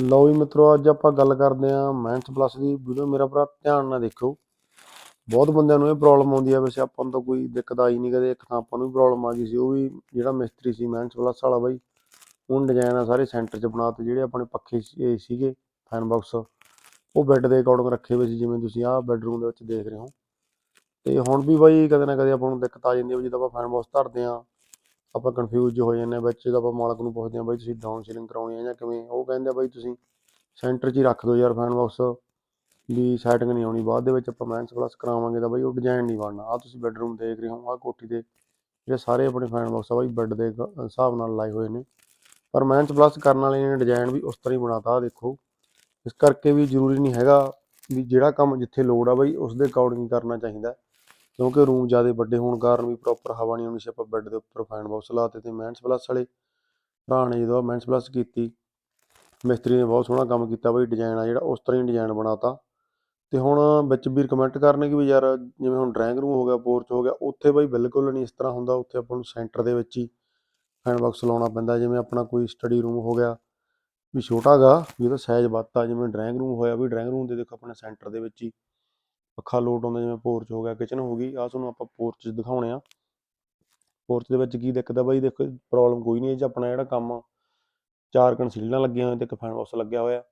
ਲਓ ਵੀ ਮਿੱਤਰੋ, ਅੱਜ ਆਪਾਂ ਗੱਲ ਕਰਦੇ ਆਂ ਮੈਂਥ ਪਲੱਸ ਦੀ। ਵੀਡੀਓ ਮੇਰਾ ਭਰਾ ਧਿਆਨ ਨਾਲ ਦੇਖੋ ਬਹੁਤ ਬੰਦਿਆਂ ਨੂੰ ਇਹ ਪ੍ਰੋਬਲਮ ਆਉਂਦੀ ਆ। ਵੈਸੇ ਆਪਾਂ ਨੂੰ ਤਾਂ ਕੋਈ ਦਿੱਕਤ ਆਈ ਨਹੀਂ ਕਦੇ। ਇੱਕ ਤਾਂ ਆਪਾਂ ਨੂੰ ਵੀ ਪ੍ਰੋਬਲਮ ਆ ਗਈ ਸੀ। ਉਹ ਵੀ ਜਿਹੜਾ ਮਿਸਤਰੀ ਸੀ ਮੈਂਥ ਪਲੱਸ ਵਾਲਾ ਬਾਈ, ਉਹਨ ਡਿਜ਼ਾਈਨ ਆ ਸਾਰੇ ਸੈਂਟਰ 'ਚ ਬਣਾਤੇ ਜਿਹੜੇ ਆਪਣੇ ਪੱਖੇ ਸੀਗੇ ਫੈਨ ਬਾਕਸ ਉਹ ਬੈੱਡ ਦੇ ਅਕੋਰਡਿੰਗ ਰੱਖੇ ਹੋਏ ਸੀ, ਜਿਵੇਂ ਤੁਸੀਂ ਆਹ ਬੈੱਡਰੂਮ ਦੇ ਵਿੱਚ ਦੇਖ ਰਹੇ ਹੋ। ਤੇ ਹੁਣ ਵੀ ਬਾਈ ਕਦੇ ਨਾ ਕਦੇ ਆਪਾਂ ਨੂੰ ਦਿੱਕਤ ਆ ਜਾਂਦੀ ਹੈ ਜਦੋਂ ਆਪਾਂ ਫੈਨ ਬਾਕਸ ਧਰਦੇ ਆਂ ਆਪਾਂ ਕਨਫਿਊਜ਼ ਹੋ ਜਾਂਦੇ ਹਾਂ ਵਿੱਚ, ਜਦੋਂ ਆਪਾਂ ਮਾਲਕ ਨੂੰ ਪੁੱਛਦੇ ਹਾਂ ਬਾਈ ਤੁਸੀਂ ਡਾਊਨ ਸੀਲਿੰਗ ਕਰਾਉਣੀ ਆ ਜਾਂ ਕਿਵੇਂ, ਉਹ ਕਹਿੰਦੇ ਆ ਬਾਈ ਤੁਸੀਂ ਸੈਂਟਰ 'ਚ ਹੀ ਰੱਖ ਦਿਓ ਯਾਰ ਫੈਨ ਬਾਕਸ ਵੀ ਸੈਟਿੰਗ ਨਹੀਂ ਆਉਣੀ, ਬਾਅਦ ਦੇ ਵਿੱਚ ਆਪਾਂ ਮੈਂਸ ਪਲੱਸ ਕਰਾਵਾਂਗੇ ਤਾਂ ਬਾਈ ਉਹ ਡਿਜ਼ਾਈਨ ਨਹੀਂ ਬਣਨਾ। ਆ ਤੁਸੀਂ ਬੈੱਡਰੂਮ ਦੇਖ ਰਹੇ ਹੋ ਆ ਕੋਠੀ ਦੇ ਜਿਹੜੇ ਸਾਰੇ ਆਪਣੇ ਫੈਨ ਬਾਕਸ ਆ ਬਾਈ ਬੈੱਡ ਦੇ ਹਿਸਾਬ ਨਾਲ ਲਾਏ ਹੋਏ ਨੇ। ਪਰ ਮੈਂਸ ਪਲੱਸ ਕਰਨ ਵਾਲੇ ਨੇ ਡਿਜ਼ਾਈਨ ਵੀ ਉਸ ਤਰ੍ਹਾਂ ਹੀ ਬਣਾਤਾ ਆ ਦੇਖੋ। ਇਸ ਕਰਕੇ ਵੀ ਜ਼ਰੂਰੀ ਨਹੀਂ ਹੈਗਾ ਵੀ ਜਿਹੜਾ ਕੰਮ ਜਿੱਥੇ ਲੋੜ ਆ ਬਾਈ ਉਸ ਦੇ ਅਕੋਰਡਿੰਗ ਕਰਨਾ ਚਾਹੀਦਾ। ਕਿਉਂਕਿ ਰੂਮ ਜ਼ਿਆਦਾ ਵੱਡੇ ਹੋਣ ਕਾਰਨ ਵੀ ਪ੍ਰੋਪਰ ਹਵਾ ਨਹੀਂ ਆਉਣੀ ਸੀ, ਆਪਾਂ ਬੈੱਡ ਦੇ ਉੱਪਰ ਫੈਨ ਬਾਕਸ ਲਾਤੇ ਤੇ ਮੈਂਸ ਪਲੱਸ ਵਾਲੇ ਭਰਾ ਨੇ ਜਦੋਂ ਮੈਂਸ ਪਲੱਸ ਕੀਤੀ, ਮਿਸਤਰੀ ਨੇ ਬਹੁਤ ਸੋਹਣਾ ਕੰਮ ਕੀਤਾ ਬਈ ਡਿਜ਼ਾਈਨ ਆ ਜਿਹੜਾ, ਉਸ ਤਰ੍ਹਾਂ ਹੀ ਡਿਜ਼ਾਈਨ ਬਣਾਤਾ। ਤੇ ਹੁਣ ਵਿੱਚ ਵੀ ਕਮੈਂਟ ਕਰਨਗੇ ਵੀ ਯਾਰ ਜਿਵੇਂ ਹੁਣ ਡਰਾਇੰਗ ਰੂਮ ਹੋ ਗਿਆ ਪੋਰਚ ਹੋ ਗਿਆ, ਉੱਥੇ ਬਈ ਬਿਲਕੁਲ ਨਹੀਂ ਇਸ ਤਰ੍ਹਾਂ ਹੁੰਦਾ, ਉੱਥੇ ਆਪਾਂ ਨੂੰ ਸੈਂਟਰ ਦੇ ਵਿੱਚ ਹੀ ਫੈਨ ਬਾਕਸ ਲਾਉਣਾ ਪੈਂਦਾ, ਜਿਵੇਂ ਆਪਣਾ ਕੋਈ ਸਟੱਡੀ ਰੂਮ ਹੋ ਗਿਆ, ਵੀ ਛੋਟਾ ਗਾ, ਵੀ ਉਹਦਾ ਸਾਈਜ਼ ਵੱਧਤਾ, ਜਿਵੇਂ ਡਰਾਇੰਗ ਰੂਮ ਹੋਇਆ, ਵੀ ਡਰਾਇੰਗ ਰੂਮ ਦੇ ਦੇਖੋ ਆਪਣੇ ਸੈਂਟਰ ਦੇ ਵਿੱਚ ਹੀ। ਪੱਖਾ ਲੋਡ ਆਉਂਦਾ ਜਿਵੇਂ ਪੋਰਚ ਹੋ ਗਿਆ ਕਿਚਨ ਹੋ ਗਈ ਆਹ ਤੁਹਾਨੂੰ ਆਪਾਂ ਪੋਰਚ ਦਿਖਾਉਣੇ ਆ। ਪੋਰਚ ਦੇ ਵਿੱਚ ਕੀ ਦਿੱਕਤ ਆ ਬਾਈ ਦੇਖੋ ਪ੍ਰੋਬਲਮ ਕੋਈ ਨਹੀਂ ਇਹ 'ਚ ਆਪਣਾ ਜਿਹੜਾ ਕੰਮ ਆ, ਚਾਰ ਕੰਸੀਲਰਾਂ ਲੱਗੀਆਂ ਹੋਈਆਂ ਤੇ ਇੱਕ ਫੈਨ ਬਾਕਸ ਲੱਗਿਆ ਹੋਇਆ।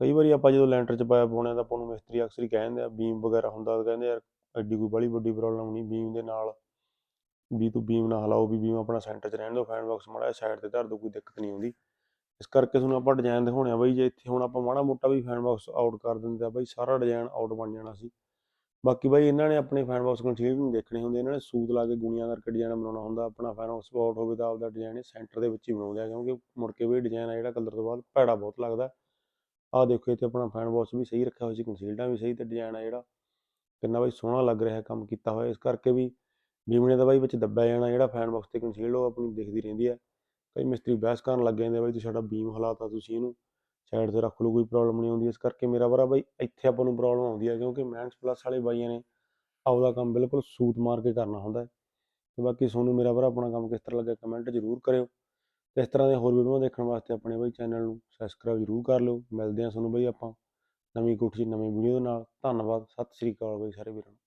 ਕਈ ਵਾਰੀ ਆਪਾਂ ਜਦੋਂ ਲੈਂਟਰ 'ਚ ਪਾਇਆ ਪਾਉਣੇ ਆ ਤਾਂ ਆਪਾਂ ਨੂੰ ਮਿਸਤਰੀ ਅਕਸਰ ਹੀ ਕਹਿ ਦਿੰਦੇ ਆ ਬੀਮ ਵਗੈਰਾ ਹੁੰਦਾ ਤਾਂ ਕਹਿੰਦੇ ਯਾਰ ਐਡੀ ਕੋਈ ਬੜੀ ਵੱਡੀ ਪ੍ਰੋਬਲਮ ਨਹੀਂ ਬੀਮ ਦੇ ਨਾਲ ਵੀ ਤੂੰ ਬੀਮ ਨਾ ਹਲਾਓ ਵੀ ਬੀਮ ਆਪਣਾ ਸੈਂਟਰ 'ਚ ਰਹਿਣ ਦਿਓ ਫੈਨ ਬਾਕਸ ਮਾੜਾ ਸਾਈਡ ਤੇ ਧਰ ਦਿਓ ਕੋਈ ਦਿੱਕਤ ਨਹੀਂ ਆਉਂਦੀ। ਇਸ ਕਰਕੇ ਤੁਹਾਨੂੰ ਆਪਾਂ ਡਿਜ਼ਾਈਨ ਦਿਖਾਉਣੇ ਆ ਬਾਈ ਜੇ ਇੱਥੇ ਹੁਣ ਆਪਾਂ ਮਾੜਾ ਮੋਟਾ ਵੀ ਫੈਨ ਬਾਕਸ ਆਊਟ ਕਰ ਦਿੰਦੇ ਆ ਬਾਈ ਸਾਰਾ ਡਿਜ਼ਾਈਨ ਆਊਟ ਬਣ ਜਾਣਾ ਸੀ। ਬਾਕੀ ਬਾਈ ਇਹਨਾਂ ਨੇ ਆਪਣੇ ਫੈਨ ਬਾਕਸ ਕੰਸੀਲਰ ਨਹੀਂ ਦੇਖਣੇ ਹੁੰਦੇ, ਇਹਨਾਂ ਨੇ ਸੂਤ ਲਾ ਕੇ ਗੁਣੀਆਂ ਕਰਕੇ ਡਿਜ਼ਾਈਨ ਬਣਾਉਣਾ ਹੁੰਦਾ, ਆਪਣਾ ਫੈਨ ਬਾਕਸ ਆਊਟ ਹੋਵੇ ਤਾਂ ਆਪਦਾ ਡਿਜ਼ਾਈਨ ਸੈਂਟਰ ਦੇ ਵਿੱਚ ਹੀ ਬਣਾਉਂਦੇ ਆ, ਕਿਉਂਕਿ ਮੁੜ ਕੇ ਵੀ ਡਿਜ਼ਾਈਨ ਆ ਜਿਹੜਾ ਕਲਰ ਤੋਂ ਬਾਅਦ ਭੈੜਾ ਬਹੁਤ ਲੱਗਦਾ। ਆਹ ਦੇਖੋ ਇੱਥੇ ਆਪਣਾ ਫੈਨ ਬਾਕਸ ਵੀ ਸਹੀ ਰੱਖਿਆ ਹੋਇਆ ਸੀ ਕੰਸੀਲਰਾਂ ਵੀ ਸਹੀ ਤੇ ਡਿਜ਼ਾਈਨ ਆ ਜਿਹੜਾ, ਕਿੰਨਾ ਬਾਈ ਸੋਹਣਾ ਲੱਗ ਰਿਹਾ ਕੰਮ ਕੀਤਾ ਹੋਇਆ, ਇਸ ਕਰਕੇ ਵੀ ਬੀਮਣੇ ਦਾ ਬਾਈ ਵਿੱਚ ਦੱਬਿਆ ਜਾਣਾ, ਜਿਹੜਾ ਫੈਨ ਬਾਕਸ ਤੇ ਕੰਸੀਲਰ ਉਹ ਆਪਣੀ ਦਿਖਦੀ ਰਹਿੰਦੀ ਹੈ ਕਈ ਮਿਸਤਰੀ ਬਹਿਸ ਕਰਨ ਲੱਗ ਜਾਂਦੇ ਆ, ਬਾਈ ਤੁਸੀਂ ਸਾਡਾ ਬੀਮ ਹਲਾਤਾ ਤੁਸੀਂ ਇਹਨੂੰ। ਸਾਈਡ ਤੇ ਰੱਖ ਲਓ, ਕੋਈ ਪ੍ਰੋਬਲਮ ਨਹੀਂ ਆਉਂਦੀ। ਇਸ ਕਰਕੇ ਮੇਰਾ ਭਰਾ ਬਾਈ, ਇੱਥੇ ਆਪਾਂ ਨੂੰ ਪ੍ਰੋਬਲਮ ਆਉਂਦੀ ਹੈ ਕਿਉਂਕਿ ਮੈਨਸ ਪਲੱਸ ਵਾਲੇ ਬਾਈਆਂ ਨੇ ਆਪਦਾ ਕੰਮ ਬਿਲਕੁਲ ਸੂਤ ਮਾਰ ਕੇ ਕਰਨਾ ਹੁੰਦਾ ਹੈ। ਤੇ ਬਾਕੀ ਤੁਹਾਨੂੰ ਮੇਰਾ ਭਰਾ ਆਪਣਾ ਕੰਮ ਕਿਸ ਤਰ੍ਹਾਂ ਲੱਗਿਆ ਕਮੈਂਟ ਜ਼ਰੂਰ ਕਰਿਓ। ਇਸ ਤਰ੍ਹਾਂ ਦੇ ਹੋਰ ਵੀਡੀਓ ਦੇਖਣ ਵਾਸਤੇ ਆਪਣੇ ਬਾਈ ਚੈਨਲ ਨੂੰ ਸਬਸਕ੍ਰਾਈਬ ਜ਼ਰੂਰ ਕਰ ਲਿਓ। ਮਿਲਦੇ ਹਾਂ ਤੁਹਾਨੂੰ ਬਾਈ ਆਪਾਂ ਨਵੀਂ ਕੋਠੀ 'ਚ ਨਵੀਂ ਵੀਡੀਓ ਦੇ ਨਾਲ। ਧੰਨਵਾਦ, ਸਤਿ ਸ੍ਰੀ ਅਕਾਲ ਬਾਈ ਸਾਰੇ ਵੀਰਾਂ ਨੂੰ।